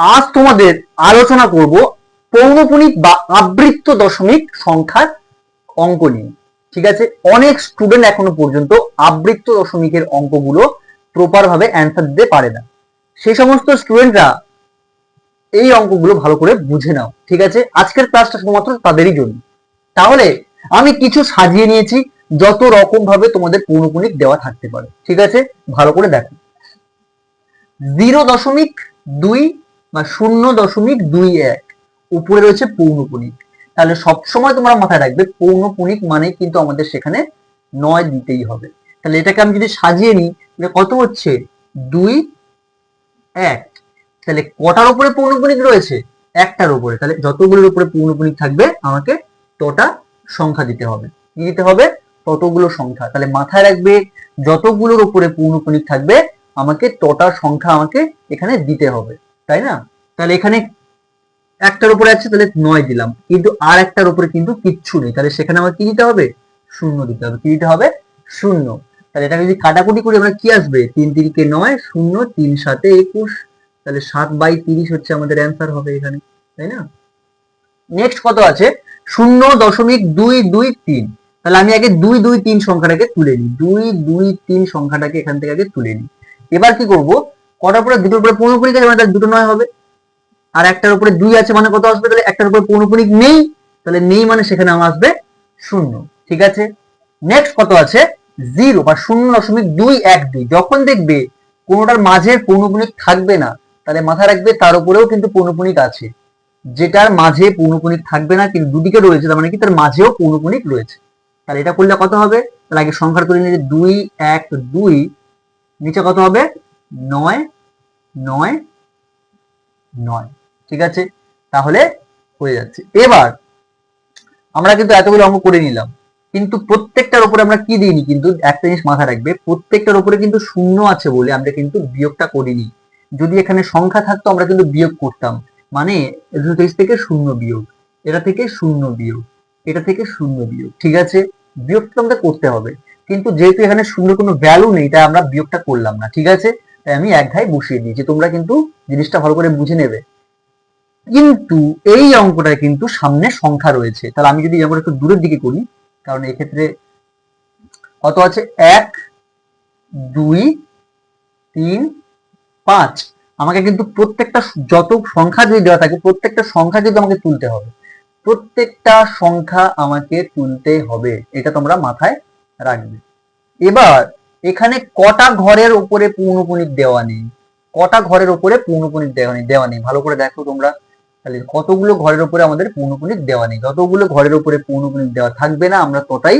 আজ তোমাদের আলোচনা করব পৌনপুনিক বা আবৃত্ত দশমিক সংখ্যার অঙ্ক নিয়ে। ঠিক আছে? অনেক স্টুডেন্ট এখনও পর্যন্ত আবৃত্ত দশমিকের অঙ্কগুলো প্রপার অ্যান্সার দিতে পারে না। সেই সমস্ত স্টুডেন্টরা এই অঙ্কগুলো ভালো করে বুঝে নাও। ঠিক আছে? আজকের ক্লাসটা শুধুমাত্র তাদেরই জন্য। তাহলে আমি কিছু সাজিয়ে নিয়েছি, যত রকম ভাবে তোমাদের পৌনপুনিক দেওয়া থাকতে পারে। ঠিক আছে? ভালো করে দেখো। জিরো দশমিক দুই বা শূন্য দশমিক দুই এক। উপরে রয়েছে পৌনপুনিক তাহলে সবসময় তোমরা মাথায় রাখবে পৌনপুনিক মানে কিন্তু আমাদের সেখানে নয় দিতেই হবে। তাহলে এটাকে আমি যদি সাজিয়ে নিই কত হচ্ছে? দুই এক। তাহলে কটার উপরে পৌনপুনিক রয়েছে? একটার উপরে। তাহলে যতগুলোর উপরে পৌনপুনিক থাকবে, আমাকে তটা সংখ্যা দিতে হবে। কি দিতে হবে? ততগুলো সংখ্যা। তাহলে মাথায় রাখবে, যতগুলোর উপরে পৌনপুনিক থাকবে, আমাকে তটা সংখ্যা আমাকে এখানে দিতে হবে। তাই না? তাহলে এখানে একটার উপরে আছে, তাহলে নয় দিলাম। কিন্তু আর একটার উপরে কিন্তু কিচ্ছু নেই। তাহলে সেখানে আমার কি দিতে হবে? শূন্য দিতে হবে। কি দিতে হবে? শূন্য। তাহলে এটা যদি কাটাকুটি করি আমরা কি আসবে? তিন তিরিকে নয়, শূন্য, তিন সাতে একুশ। তাহলে সাত বাই তিরিশ হচ্ছে আমাদের অ্যান্সার হবে এখানে, তাই না? নেক্সট কত আছে? শূন্য দশমিক দুই দুই তিন। তাহলে আমি আগে দুই দুই তিন সংখ্যাটাকে তুলে নিই। দুই দুই তিন সংখ্যাটাকে এখান থেকে আগে তুলে নিই। এবার কি করব? কটার উপরে? দুটোর উপরে পৌনপুনিক আছে মানে তাহলে দুটো নয় হবে। আর একটার উপরে দুই আছে মানে কত আসবে? তাহলে একটার উপরে পৌনপুনিক নেই, তাহলে নেই মানে সেখানে আমার আসবে শূন্য। ঠিক আছে? নেক্সট কত আছে? জিরো বা শূন্য দশমিক দুই এক দুই। যখন দেখবে কোনোটার মাঝে পৌনপুনিক থাকবে না, তাহলে মাথায় রাখবে তার উপরেও কিন্তু পৌনপুনিক আছে। যেটার মাঝে পৌনপুনিক থাকবে না, কিন্তু দুদিকে রয়েছে, তার মানে কি? তার মাঝেও পৌনপুনিক রয়েছে। তাহলে এটা করলে কত হবে? তাহলে আগে সংখ্যার তুলে নিয়ে দুই, এক, দুই, নিচে কত হবে? নয় নয় নয়। ঠিক আছে? তাহলে হয়ে যাচ্ছে। এবার আমরা কিন্তু এতগুলো অঙ্ক করে নিলাম। কিন্তু প্রত্যেকটার উপরে আমরা কি দিইনি? কিন্তু একটা জিনিস মাথায় রাখবে, প্রত্যেকটার উপরে কিন্তু শূন্য আছে বলে আমরা কিন্তু বিয়োগটা করিনি। যদি এখানে সংখ্যা থাকতো, আমরা কিন্তু বিয়োগ করতাম। মানে থেকে শূন্য বিয়োগ, এটা থেকে শূন্য বিয়োগ, এটা থেকে শূন্য বিয়োগ, ঠিক আছে? বিয়োগটা আমাদের করতে হবে। কিন্তু যেহেতু এখানে শূন্য কোনো ভ্যালু নেই, তাই আমরা বিয়োগটা করলাম না, ঠিক আছে? তাই আমি এক ধাই বসিয়ে দিয়েছি, তোমরা কিন্তু জিনিসটা ভালো করে বুঝে নেবে। কিন্তু এই অঙ্কটায় কিন্তু সামনে সংখ্যা রয়েছে। তাহলে আমি যদি অঙ্কটা একটু দূরের দিকে করি, কারণ এক্ষেত্রে কত আছে? এক, দুই, তিন, পাঁচ। আমাকে কিন্তু প্রত্যেকটা যত সংখ্যা যদি দেওয়া থাকে, প্রত্যেকটা সংখ্যা কিন্তু আমাকে তুলতে হবে। প্রত্যেকটা সংখ্যা আমাকে তুলতে হবে, এটা তোমরা মাথায় রাখবে। এবার এখানে কটা ঘরের উপরে পূর্ণপণিক দেওয়া নেই। কটা ঘরের উপরে পূর্ণপণিক দেওয়া নেই দেওয়া নেই। ভালো করে দেখো তোমরা। তাহলে কতগুলো ঘরের উপরে আমাদের পূর্ণপণিক দেওয়া নেই? যতগুলো ঘরের উপরে পূর্ণপণিক দেওয়া থাকবে না, আমরা তটাই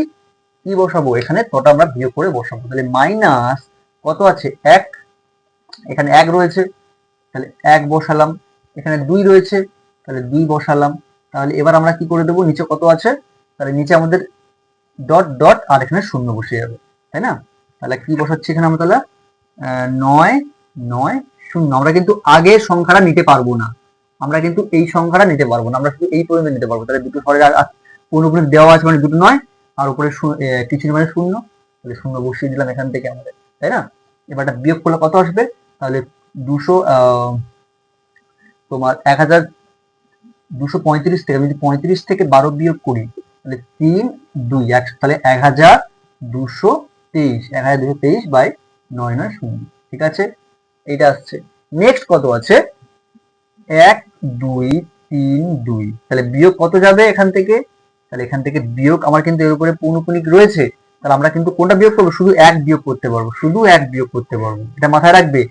কি বসাবো? এখানে তটা আমরা বিয়োগ করে বসাবো। তাহলে মাইনাস কত আছে? এক। এখানে এক রয়েছে। তাহলে এক বসালাম। এখানে দুই রয়েছে। তাহলে দুই বসালাম। তাহলে এবার আমরা কি করে দেবো? নিচে কত আছে? তাহলে নিচে আমাদের ডট ডট আর এখানে শূন্য বসে যাবে। তাই না? তাহলে কি বসাচ্ছি এখানে আমরা তাহলে? নয় নয়, শূন্য। আমরা কিন্তু আগের সংখ্যাটা নিতে পারব না। আমরা কিন্তু এই সংখ্যাটা নিতে পারব না। আমরা শুধু এই পর্যন্ত নিতে পারব। তাহলে দুটো ঘরের আর পূর্ণপূর্ণ দেওয়া আছে মানে দুটো নয়, আর উপরে কিছু মানে শূন্য। তাহলে শূন্য বসিয়ে দিলাম এখান থেকে আমাদের, তাই না? এবার এটা বিয়োগ করলে কত আসবে? তাহলে দুশো তোমার এক হাজার দুশো পঁয়ত্রিশ থেকে, আমি যদি পঁয়ত্রিশ থেকে বারো বিয়োগ করি, তাহলে তিন, দুই, এক, তাহলে এক হাজার দুশো তেইশ, এক হাজার দুশো তেইশ বাই নয় নয় শূন্য, ঠিক আছে? এটা আসছে। নেক্সট কত আছে? এক, দুই, তিন, দুই। তাহলে বিয়োগ কত যাবে এখান থেকে? তাহলে এখান থেকে বিয়োগ আমার কিন্তু এর উপরে পৌনপুনিক রয়েছে। তাহলে আমরা কিন্তু কোনটা বিয়োগ করব? শুধু এক বিয়োগ করতে পারব, শুধু এক বিয়োগ করতে পারব। এটা মাথায় রাখবে।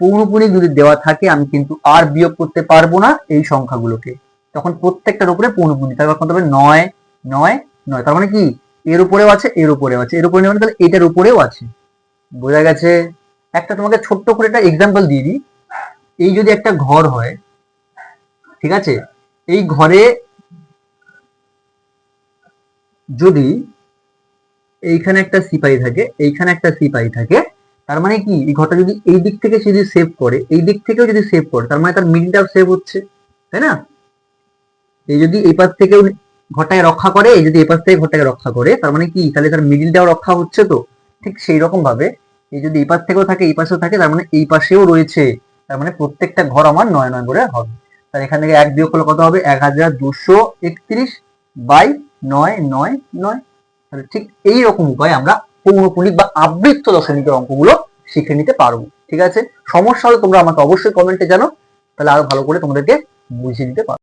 পৌনপুনিক যদি দেওয়া থাকে, আমি কিন্তু আর বিয়োগ করতে পারব না এই সংখ্যাগুলোকে। তখন প্রত্যেকটার উপরে পৌনপুনিক তাহলে কত হবে? নয় নয় নয়। তার মানে কি? এর উপরেও আছে, এর উপরেও আছে। এর উপরে নেই মানে তাহলে এটার উপরেও আছে। বোঝা গেছে? একটা তোমাকে ছোট্ট করে একটা এক্সাম্পল দিয়ে দিই। এই যদি একটা ঘর হয়, ঠিক আছে? এই ঘরে যদি এইখানে একটা সিপাহি থাকে, এইখানে একটা সিপাহি থাকে, তার মানে কি? এই ঘরটা যদি এই দিক থেকে সে যদি সেভ করে, এই দিক থেকেও যদি সেভ করে, তার মানে তার মিডিলটাও সেভ হচ্ছে, তাই না? এই যদি এই পাশ থেকেও ঘরটাকে রক্ষা করে, এই যদি এপাশ থেকে ঘরটাকে রক্ষা করে, তার মানে কি? তাহলে তার মিডিলটাও রক্ষা হচ্ছে তো? ঠিক সেই রকম ভাবে এই যদি এই পাশ থেকেও থাকে, এই পাশেও থাকে, তার মানে এই পাশেও রয়েছে। তার মানে প্রত্যেকটা ঘর আমার নয় নয় করে হবে। তাহলে এখান থেকে এক বিয়োগ কত হবে? এক হাজার দুশো একত্রিশ বাই নয় নয় নয়। তাহলে ঠিক এই রকম উপায়ে আমরা পৌনপুনিক বা আবৃত্ত দশমিকের অঙ্কগুলো শিখে নিতে পারব। ঠিক আছে? সমস্যা হলে তোমরা আমাকে অবশ্যই কমেন্টে জানো। তাহলে আরও ভালো করে তোমাদেরকে বুঝিয়ে দিতে পারব।